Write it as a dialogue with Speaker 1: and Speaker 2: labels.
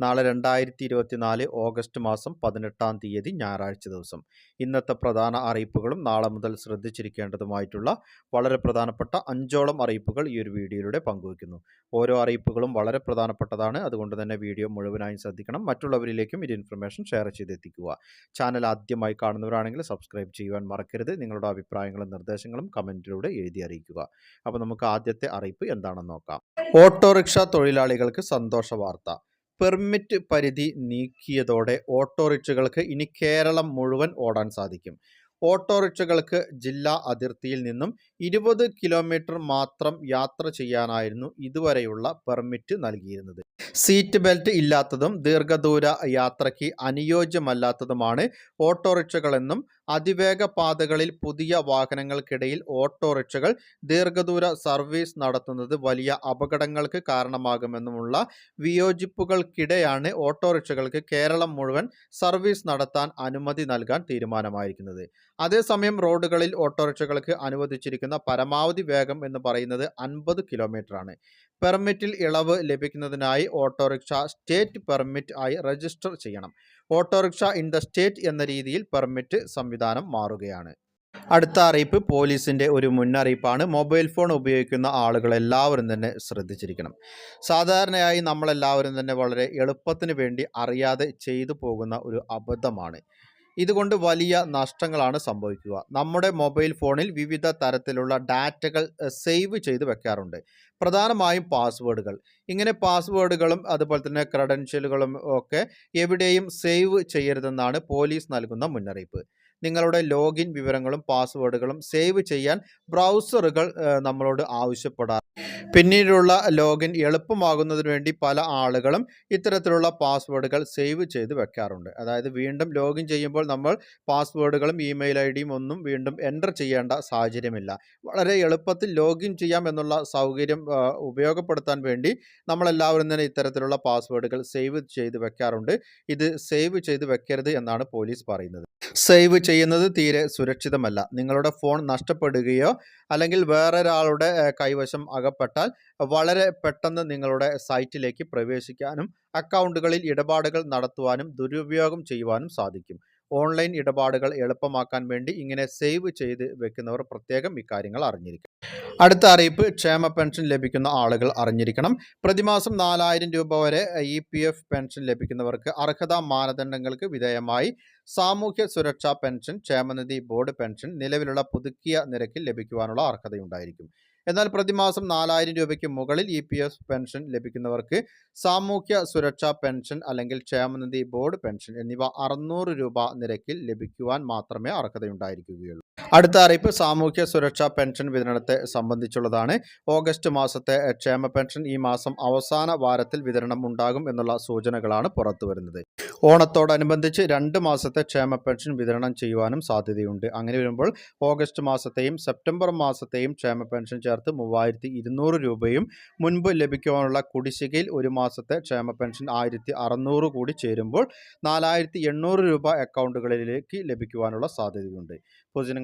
Speaker 1: നാളെ രണ്ടായിരത്തി ഇരുപത്തിനാല് ഓഗസ്റ്റ് മാസം പതിനെട്ടാം തീയതി ഞായറാഴ്ച ദിവസം. ഇന്നത്തെ പ്രധാന അറിയിപ്പുകളും നാളെ മുതൽ ശ്രദ്ധിച്ചിരിക്കേണ്ടതുമായിട്ടുള്ള വളരെ പ്രധാനപ്പെട്ട അഞ്ചോളം അറിയിപ്പുകൾ ഈ ഒരു വീഡിയോയിലൂടെ പങ്കുവയ്ക്കുന്നു. ഓരോ അറിയിപ്പുകളും വളരെ പ്രധാനപ്പെട്ടതാണ്. അതുകൊണ്ട് തന്നെ വീഡിയോ മുഴുവനായും ശ്രദ്ധിക്കണം. മറ്റുള്ളവരിലേക്കും ഈ ഇൻഫർമേഷൻ ഷെയർ ചെയ്തെത്തിക്കുക. ചാനൽ ആദ്യമായി കാണുന്നവരാണെങ്കിൽ സബ്സ്ക്രൈബ് ചെയ്യുവാൻ മറക്കരുത്. നിങ്ങളുടെ അഭിപ്രായങ്ങളും നിർദ്ദേശങ്ങളും കമന്റിലൂടെ എഴുതി അറിയിക്കുക. അപ്പോൾ നമുക്ക് ആദ്യത്തെ അറിയിപ്പ് എന്താണെന്ന് നോക്കാം. ഓട്ടോറിക്ഷ തൊഴിലാളികൾക്ക് സന്തോഷ വാർത്ത. പെർമിറ്റ് പരിധി നീക്കിയതോടെ ഓട്ടോറിക്ഷകൾക്ക് ഇനി കേരളം മുഴുവൻ ഓടാൻ സാധിക്കും. ഓട്ടോറിക്ഷകൾക്ക് ജില്ലാ അതിർത്തിയിൽ നിന്നും ഇരുപത് കിലോമീറ്റർ മാത്രം യാത്ര ചെയ്യാനായിരുന്നു ഇതുവരെയുള്ള പെർമിറ്റ് നൽകിയിരുന്നത്. സീറ്റ് ബെൽറ്റ് ഇല്ലാത്തതും ദീർഘദൂര യാത്രയ്ക്ക് അനുയോജ്യമല്ലാത്തതുമാണ് ഓട്ടോറിക്ഷകളെന്നും അതിവേഗ പാതകളിൽ പുതിയ വാഹനങ്ങൾക്കിടയിൽ ഓട്ടോറിക്ഷകൾ ദീർഘദൂര സർവീസ് നടത്തുന്നത് വലിയ അപകടങ്ങൾക്ക് കാരണമാകുമെന്നുമുള്ള വിയോജിപ്പുകൾക്കിടെയാണ് ഓട്ടോറിക്ഷകൾക്ക് കേരളം മുഴുവൻ സർവീസ് നടത്താൻ അനുമതി നൽകാൻ തീരുമാനമായിരിക്കുന്നത്. അതേസമയം റോഡുകളിൽ ഓട്ടോറിക്ഷകൾക്ക് അനുവദിച്ചിരിക്കുന്ന പരമാവധി വേഗം എന്ന് പറയുന്നത് അൻപത് ആണ് പെർമിറ്റിൽ ഇളവ് ലഭിക്കുന്നതിനായി ഓട്ടോറിക്ഷ സ്റ്റേറ്റ് പെർമിറ്റ് ആയി രജിസ്റ്റർ ചെയ്യണം. ഓട്ടോറിക്ഷ ഇൻ ദ സ്റ്റേറ്റ് എന്ന രീതിയിൽ പെർമിറ്റ് സംവിധാനം മാറുകയാണ്. അടുത്ത അറിയിപ്പ് പോലീസിന്റെ ഒരു മുന്നറിയിപ്പാണ്. മൊബൈൽ ഫോൺ ഉപയോഗിക്കുന്ന ആളുകൾ എല്ലാവരും തന്നെ ശ്രദ്ധിച്ചിരിക്കണം. സാധാരണയായി നമ്മളെല്ലാവരും തന്നെ വളരെ എളുപ്പത്തിന് വേണ്ടി അറിയാതെ ചെയ്തു പോകുന്ന ഒരു അബദ്ധമാണ്. ഇതുകൊണ്ട് വലിയ നഷ്ടങ്ങളാണ് സംഭവിക്കുക. നമ്മുടെ മൊബൈൽ ഫോണിൽ വിവിധ തരത്തിലുള്ള ഡാറ്റകൾ സേവ് ചെയ്ത് വെക്കാറുണ്ട്. പ്രധാനമായും പാസ്വേഡുകൾ. ഇങ്ങനെ പാസ്വേഡുകളും അതുപോലെ തന്നെ ക്രെഡൻഷ്യലുകളും ഒക്കെ എവിടെയും സേവ് ചെയ്യരുതെന്നാണ് പോലീസ് നൽകുന്ന മുന്നറിയിപ്പ്. നിങ്ങളുടെ ലോഗിൻ വിവരങ്ങളും പാസ്വേഡുകളും സേവ് ചെയ്യാൻ ബ്രൗസറുകൾ നമ്മളോട് ആവശ്യപ്പെടാറ് പിന്നീടുള്ള ലോഗിൻ എളുപ്പമാകുന്നതിന് വേണ്ടി പല ആളുകളും ഇത്തരത്തിലുള്ള പാസ്വേഡുകൾ സേവ് ചെയ്ത് വെക്കാറുണ്ട്. അതായത് വീണ്ടും ലോഗിൻ ചെയ്യുമ്പോൾ നമ്മൾ പാസ്വേഡുകളും ഇമെയിൽ ഐ ഡിയും ഒന്നും വീണ്ടും എന്റർ ചെയ്യേണ്ട സാഹചര്യമില്ല. വളരെ എളുപ്പത്തിൽ ലോഗിൻ ചെയ്യാം എന്നുള്ള സൗകര്യം ഉപയോഗപ്പെടുത്താൻ വേണ്ടി നമ്മളെല്ലാവരും തന്നെ ഇത്തരത്തിലുള്ള പാസ്വേഡുകൾ സേവ് ചെയ്ത് വെക്കാറുണ്ട്. ഇത് സേവ് ചെയ്ത് വെക്കരുത് എന്നാണ് പോലീസ് പറയുന്നത്. സേവ് ചെയ്യുന്നത് തീരെ സുരക്ഷിതമല്ല. നിങ്ങളുടെ ഫോൺ നഷ്ടപ്പെടുകയോ അല്ലെങ്കിൽ വേറൊരാളുടെ കൈവശം അകപ്പെട്ടാൽ വളരെ പെട്ടെന്ന് നിങ്ങളുടെ സൈറ്റിലേക്ക് പ്രവേശിക്കാനും അക്കൗണ്ടുകളിൽ ഇടപാടുകൾ നടത്തുവാനും ദുരുപയോഗം ചെയ്യുവാനും സാധിക്കും. ഓൺലൈൻ ഇടപാടുകൾ എളുപ്പമാക്കാൻ വേണ്ടി ഇങ്ങനെ സേവ് ചെയ്ത് വെക്കുന്നവർ പ്രത്യേകം ഇക്കാര്യങ്ങൾ അറിഞ്ഞിരിക്കും അടുത്ത അറിയിപ്പ് ക്ഷേമ പെൻഷൻ ലഭിക്കുന്ന ആളുകൾ അറിഞ്ഞിരിക്കണം. പ്രതിമാസം നാലായിരം രൂപ വരെ ഇ പി എഫ് പെൻഷൻ ലഭിക്കുന്നവർക്ക് അർഹതാ മാനദണ്ഡങ്ങൾക്ക് വിധേയമായി സാമൂഹ്യ സുരക്ഷാ പെൻഷൻ ക്ഷേമനിധി ബോർഡ് പെൻഷൻ നിലവിലുള്ള പുതുക്കിയ നിരക്കിൽ ലഭിക്കുവാനുള്ള അർഹതയുണ്ടായിരിക്കും. എന്നാൽ പ്രതിമാസം നാലായിരം രൂപയ്ക്ക് മുകളിൽ ഇ പി എഫ് പെൻഷൻ ലഭിക്കുന്നവർക്ക് സാമൂഹ്യ സുരക്ഷാ പെൻഷൻ അല്ലെങ്കിൽ ക്ഷേമനിധി ബോർഡ് പെൻഷൻ എന്നിവ അറുന്നൂറ് രൂപ നിരക്കിൽ ലഭിക്കുവാൻ മാത്രമേ അർഹതയുണ്ടായിരിക്കുകയുള്ളൂ. അടുത്ത അറിയിപ്പ് സാമൂഹ്യ സുരക്ഷാ പെൻഷൻ വിതരണത്തെ സംബന്ധിച്ചുള്ളതാണ്. ഓഗസ്റ്റ് മാസത്തെ ക്ഷേമ പെൻഷൻ ഈ മാസം അവസാന വാരത്തിൽ വിതരണം ഉണ്ടാകും എന്നുള്ള സൂചനകളാണ് പുറത്തു വരുന്നത് ഓണത്തോടനുബന്ധിച്ച് രണ്ട് മാസത്തെ ക്ഷേമ പെൻഷൻ വിതരണം ചെയ്യുവാനും സാധ്യതയുണ്ട്. അങ്ങനെ വരുമ്പോൾ ഓഗസ്റ്റ് മാസത്തെയും സെപ്റ്റംബർ മാസത്തെയും ക്ഷേമ പെൻഷൻ ചേർത്ത് മൂവായിരത്തി ഇരുന്നൂറ് രൂപയും മുൻപ് ലഭിക്കുവാനുള്ള കുടിശ്ശികയിൽ ഒരു മാസത്തെ ക്ഷേമ പെൻഷൻ ആയിരത്തി അറുന്നൂറ് കൂടി ചേരുമ്പോൾ നാലായിരത്തി എണ്ണൂറ് രൂപ അക്കൗണ്ടുകളിലേക്ക് ലഭിക്കുവാനുള്ള സാധ്യതയുണ്ട്. പൊതുജനങ്ങൾ